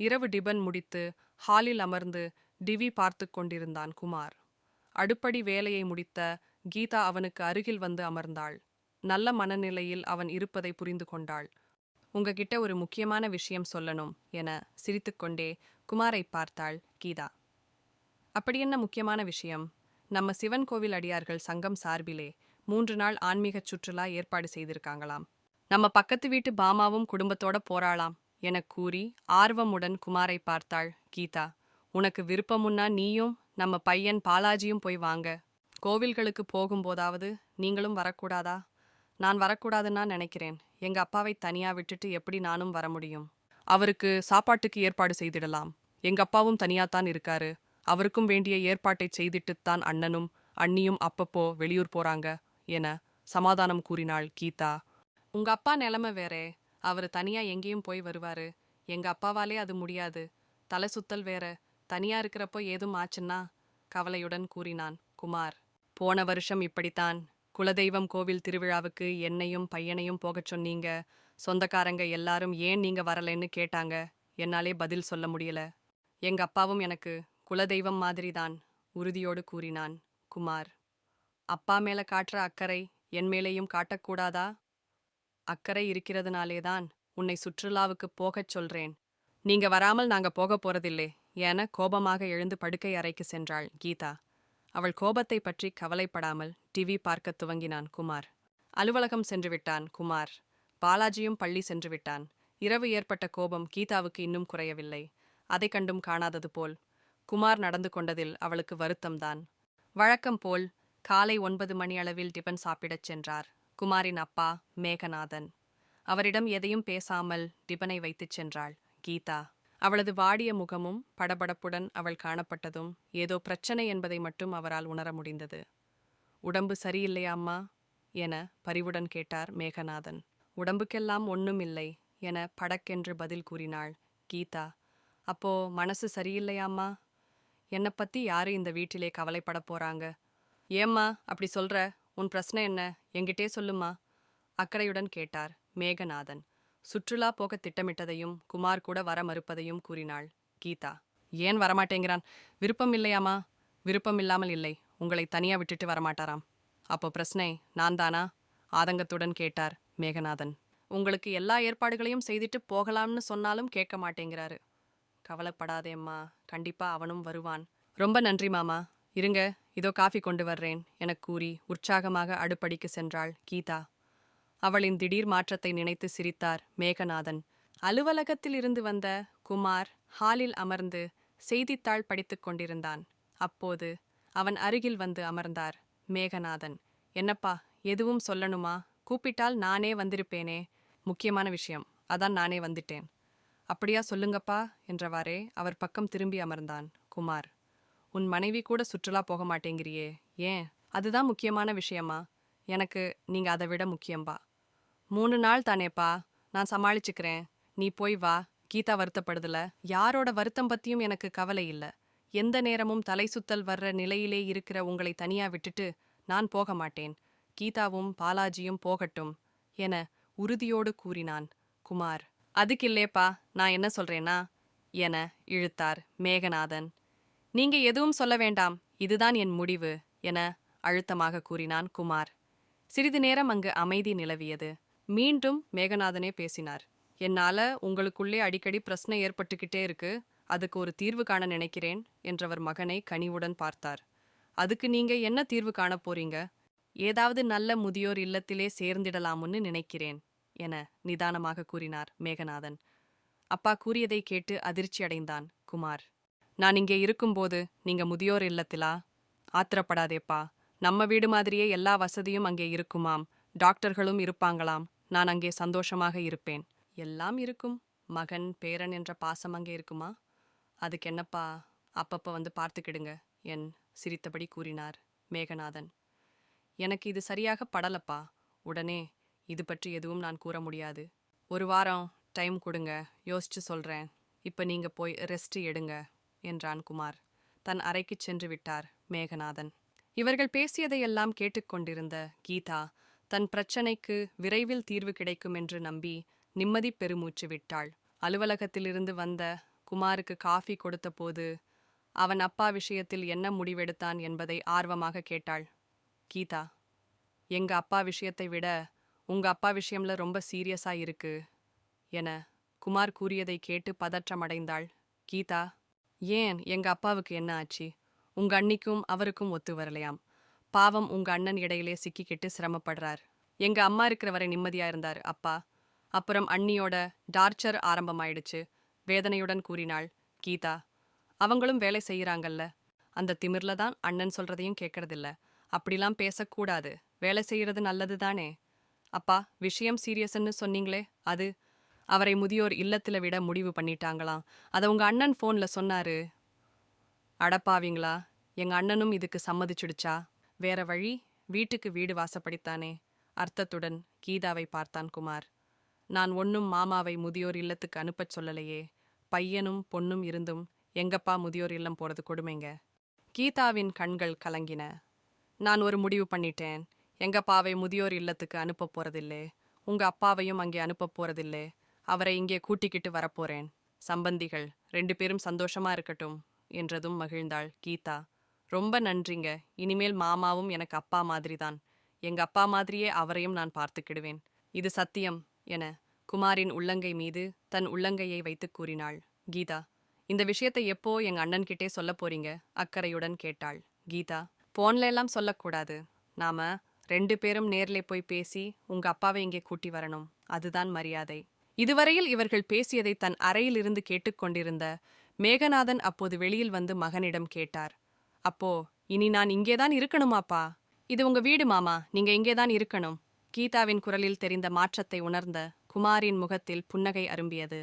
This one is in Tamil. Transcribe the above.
இரவு டிபன் முடித்து ஹாலில் அமர்ந்து டிவி பார்த்து கொண்டிருந்தான் குமார். அடுப்படி வேலையை முடித்த கீதா அவனுக்கு அருகில் வந்து அமர்ந்தாள். நல்ல மனநிலையில் அவன் இருப்பதை புரிந்து கொண்டாள். உங்ககிட்ட ஒரு முக்கியமான விஷயம் சொல்லணும் என சிரித்துக்கொண்டே குமாரை பார்த்தாள் கீதா. அப்படி என்ன முக்கியமான விஷயம்? நம்ம சிவன் கோவில் அடியார்கள் சங்கம் சார்பிலே மூன்று நாள் ஆன்மீகச் சுற்றுலா ஏற்பாடு செய்திருக்காங்களாம். நம்ம பக்கத்து வீட்டு பாமாவும் குடும்பத்தோட போராளாம். எனக் கூறி ஆர்வமுடன் குமாரை பார்த்தாள். கீதா உனக்கு விருப்பமுன்னா நீயும் நம்ம பையன் பாலாஜியும் போய் வாங்க. கோவில்களுக்கு போகும்போதாவது நீங்களும் வரக்கூடாதா? நான் வரக்கூடாதுன்னா நினைக்கிறேன். எங்க அப்பாவை தனியா விட்டுட்டு எப்படி நானும் வர முடியும்? அவருக்கு சாப்பாட்டுக்கு ஏற்பாடு செய்திடலாம். எங்க அப்பாவும் தனியாத்தான் இருக்காரு. அவருக்கும் வேண்டிய ஏற்பாட்டை செய்திட்டுத்தான் அண்ணனும் அண்ணியும் அப்பப்போ வெளியூர் போறாங்க என சமாதானம் கூறினாள் கீதா. உங்க அப்பா நிலைமை வேறே. அவர் தனியா எங்கேயும் போய் வருவாரு. எங்க அப்பாவாலே அது முடியாது. தலை சுத்தல் வேற. தனியா இருக்கிறப்போ ஏதும் ஆச்சுன்னா? கவலையுடன் கூறினான் குமார். போன வருஷம் இப்படித்தான். குலதெய்வம் கோவில் திருவிழாவுக்கு என்னையும் பையனையும் போகச் சொன்னீங்க. சொந்தக்காரங்க எல்லாரும் ஏன் நீங்க வரலைன்னு கேட்டாங்க. என்னாலே பதில் சொல்ல முடியல. எங்க அப்பாவும் எனக்கு குலதெய்வம் மாதிரிதான் உறுதியோடு கூறினான் குமார். அப்பா மேல காட்டுற அக்கறை என் மேலேயும் காட்டக்கூடாதா? அக்கறை இருக்கிறதுனாலேதான் உன்னை சுற்றுலாவுக்கு போகச் சொல்றேன். நீங்க வராமல் நாங்க போக போறதில்லே. என கோபமாக எழுந்து படுக்கை அறைக்கு சென்றாள் கீதா. அவள் கோபத்தை பற்றி கவலைப்படாமல் டிவி பார்க்கத் துவங்கினான் குமார். அலுவலகம் சென்று விட்டான் குமார். பாலாஜியும் பள்ளி சென்று விட்டான். இரவு ஏற்பட்ட கோபம் கீதாவுக்கு இன்னும் குறையவில்லை. அதை கண்டும் காணாதது போல் குமார் நடந்து கொண்டதில் அவளுக்கு வருத்தம்தான். வழக்கம் போல் காலை ஒன்பது மணி அளவில் டிபன் சாப்பிடச் சென்றார். குமாரின் அப்பா மேகநாதன். அவரிடம் எதையும் பேசாமல் டிபனை வைத்துச் சென்றாள் கீதா. அவளது வாடிய முகமும் படபடப்புடன் அவள் காணப்பட்டதும் ஏதோ பிரச்சனை என்பதை மட்டும் அவரால் உணர முடிந்தது. உடம்பு சரியில்லையா அம்மா? என பரிவுடன் கேட்டார் மேகநாதன். உடம்புக்கெல்லாம் ஒண்ணும் இல்லை என படக்கென்று பதில் கூறினாள் கீதா. அப்போ மனசு சரியில்லையாம்மா என்னை பத்தி யாரு இந்த வீட்டிலே கவலைப்பட போறாங்க? ஏம்மா அப்படி சொல்ற? உன் பிரச்சனை என்ன? என்கிட்டே சொல்லுமா? அக்கறையுடன் கேட்டார் மேகநாதன். சுற்றுலா போக திட்டமிட்டதையும் குமார் கூட வர மறுப்பதையும் கூறினாள் கீதா. ஏன் வரமாட்டேங்கிறான்? விருப்பம் இல்லையாமா? விருப்பம் இல்லாமல் இல்லை. உங்களை தனியா விட்டுட்டு வரமாட்டாராம். அப்போ பிரச்சனை நான் தானா ஆதங்கத்துடன் கேட்டார் மேகநாதன். உங்களுக்கு எல்லா ஏற்பாடுகளையும் செய்துட்டு போகலாம்னு சொன்னாலும் கேட்க மாட்டேங்கிறாரு. கவலைப்படாதேம்மா கண்டிப்பா அவனும் வருவான். ரொம்ப நன்றி மாமா. இருங்க இதோ காஃபி கொண்டு வர்றேன் எனக் கூறி உற்சாகமாக அடுப்படிக்கு சென்றாள் கீதா. அவளின் திடீர் மாற்றத்தை நினைத்து சிரித்தார் மேகநாதன். அலுவலகத்தில் இருந்து வந்த குமார் ஹாலில் அமர்ந்து செய்தித்தாள் படித்துக் கொண்டிருந்தான். அப்போது அவன் அருகில் வந்து அமர்ந்தார் மேகநாதன். என்னப்பா எதுவும் சொல்லணுமா? கூப்பிட்டால் நானே வந்திருப்பேனே. முக்கியமான விஷயம் அதான் நானே வந்துட்டேன். அப்படியா சொல்லுங்கப்பா என்றவாறே அவர் பக்கம் திரும்பி அமர்ந்தான் குமார். உன் மனைவி கூட சுற்றுலா போக மாட்டேங்கிறியே. ஏன்? அதுதான் முக்கியமான விஷயமா? எனக்கு நீங்க அதை விட முக்கியம்பா மூணு நாள் தானேப்பா நான் சமாளிச்சுக்கிறேன். நீ போய் வா. கீதா வருத்தப்படுதுல. யாரோட வருத்தம் பத்தியும் எனக்கு கவலை இல்ல. எந்த நேரமும் தலை சுத்தல் வர்ற நிலையிலே இருக்கிற உங்களை தனியா விட்டுட்டு நான் போக மாட்டேன். கீதாவும் பாலாஜியும் போகட்டும் என உறுதியோடு கூறினான் குமார். அதுக்கில்லேப்பா நான் என்ன சொல்றேனா என இழுத்தார் மேகநாதன். நீங்க எதுவும் சொல்ல வேண்டாம். இதுதான் என் முடிவு என அழுத்தமாக கூறினான் குமார். சிறிது நேரம் அங்கு அமைதி நிலவியது. மீண்டும் மேகநாதனே பேசினார். என்னால உங்களுக்குள்ளே அடிக்கடி பிரச்சனை ஏற்பட்டுக்கிட்டே இருக்கு. அதுக்கு ஒரு தீர்வு காண நினைக்கிறேன் என்றவர் மகனை கனிவுடன் பார்த்தார். அதுக்கு நீங்க என்ன தீர்வு காண போறீங்க? ஏதாவது நல்ல முதியோர் இல்லத்திலே சேர்ந்திடலாம்னு நினைக்கிறேன் என நிதானமாக கூறினார் மேகநாதன். அப்பா கூறியதை கேட்டு அதிர்ச்சி அடைந்தான் குமார். நான் இங்கே இருக்கும்போது நீங்க முதியோர் இல்லத்திலா? ஆத்திரப்படாதேப்பா. நம்ம வீடு மாதிரியே எல்லா வசதியும் அங்கே இருக்குமாம். டாக்டர்களும் இருப்பாங்களாம். நான் அங்கே சந்தோஷமாக இருப்பேன். எல்லாம் இருக்கும். மகன் பேரன் என்ற பாசம் அங்கே இருக்குமா? அதுக்கு என்னப்பா? அப்பப்போ வந்து பார்த்துக்கிடுங்க என் சிரித்தபடி கூறினார் மேகநாதன். எனக்கு இது சரியாக படலப்பா. உடனே இது பற்றி எதுவும் நான் கூற முடியாது. ஒரு வாரம் டைம் கொடுங்க யோசிச்சு சொல்கிறேன் இப்போ நீங்கள் போய் ரெஸ்ட் எடுங்க. என்றான் குமார். தன் அறைக்குச் சென்று விட்டார் மேகநாதன். இவர்கள் பேசியதையெல்லாம் கேட்டுக்கொண்டிருந்த கீதா தன் பிரச்சனைக்கு விரைவில் தீர்வு கிடைக்கும் என்று நம்பி நிம்மதி பெருமூச்சு விட்டாள். அலுவலகத்திலிருந்து வந்த குமாருக்கு காஃபி கொடுத்தபோது அவன் அப்பா விஷயத்தில் என்ன முடிவெடுத்தான் என்பதை ஆர்வமாக கேட்டாள். கீதா எங்க அப்பா விஷயத்தை விட உங்க அப்பா விஷயம்ல ரொம்ப சீரியஸா இருக்கு என குமார் கூறியதை கேட்டு பதற்றமடைந்தாள். கீதா ஏன் எங்க அப்பாவுக்கு என்ன ஆச்சு? உங்க அண்ணிக்கும் அவருக்கும் ஒத்து வரலையாம். பாவம் உங்க அண்ணன் இடையிலே சிக்கிக்கிட்டு சிரமப்படுறார். எங்க அம்மா இருக்கிற வரை நிம்மதியா இருந்தார் அப்பா. அப்புறம் அண்ணியோட டார்ச்சர் ஆரம்பமாயிடுச்சு. வேதனையுடன் கூறினாள் கீதா அவங்களும் வேலை செய்யறாங்கல்ல அந்த திமிர்ல தான் அண்ணன் சொல்றதையும் கேட்கறதில்ல அப்படிலாம் பேசக்கூடாது. வேலை செய்யறது நல்லது தானே அப்பா விஷயம் சீரியஸ்ன்னு சொன்னீங்களே அது அவரை முதியோர் இல்லத்தில் விட முடிவு பண்ணிட்டாங்களாம் அதை உங்க அண்ணன் ஃபோனில் சொன்னாரு. அடப்பாவீங்களா எங்க அண்ணனும் இதுக்கு சம்மதிச்சுடுச்சா? வேற வழி? வீட்டுக்கு வீடு வாசப்படித்தானே. அர்த்தத்துடன் கீதாவை பார்த்தான் குமார். நான் ஒன்னும் மாமாவை முதியோர் இல்லத்துக்கு அனுப்பச் சொல்லலையே. பையனும் பொண்ணும் இருந்தும் எங்கப்பா முதியோர் இல்லம் போறது கொடுமைங்க? கீதாவின் கண்கள் கலங்கின. நான் ஒரு முடிவு பண்ணிட்டேன். எங்கப்பாவை முதியோர் இல்லத்துக்கு அனுப்ப போறதில்லே. உங்க அப்பாவையும் அங்கே அனுப்ப போறதில்லே. அவரை இங்கே கூட்டிக்கிட்டு வரப்போறேன். சம்பந்திகள் ரெண்டு பேரும் சந்தோஷமா இருக்கட்டும் என்றதும் மகிழ்ந்தாள் கீதா. ரொம்ப நன்றிங்க. இனிமேல் மாமாவும் எனக்கு அப்பா மாதிரிதான். எங்க அப்பா மாதிரியே அவரையும் நான் பார்த்துக்கிடுவேன். இது சத்தியம் என குமாரின் உள்ளங்கை மீது தன் உள்ளங்கையை வைத்து கூறினாள் கீதா. இந்த விஷயத்தை எப்போ எங்க அண்ணன்கிட்டே சொல்ல போறீங்க? அக்கறையுடன் கேட்டாள் கீதா. போன்ல எல்லாம் சொல்லக்கூடாது. நாம ரெண்டு பேரும் நேர்ல போய் பேசி உங்க அப்பாவை இங்கே கூட்டி வரணும். அதுதான் மரியாதை. இதுவரையில் இவர்கள் பேசியதை தன் அறையிலிருந்து கேட்டுக்கொண்டிருந்த மேகநாதன் அப்போது வெளியில் வந்து மகனிடம் கேட்டார். அப்போ இனி நான் இங்கேதான் இருக்கணுமாப்பா? இது உங்க வீடு மாமா. நீங்க இங்கேதான் இருக்கணும். கீதாவின் குரலில் தெரிந்த மாற்றத்தை உணர்ந்த குமாரின் முகத்தில் புன்னகை அரும்பியது.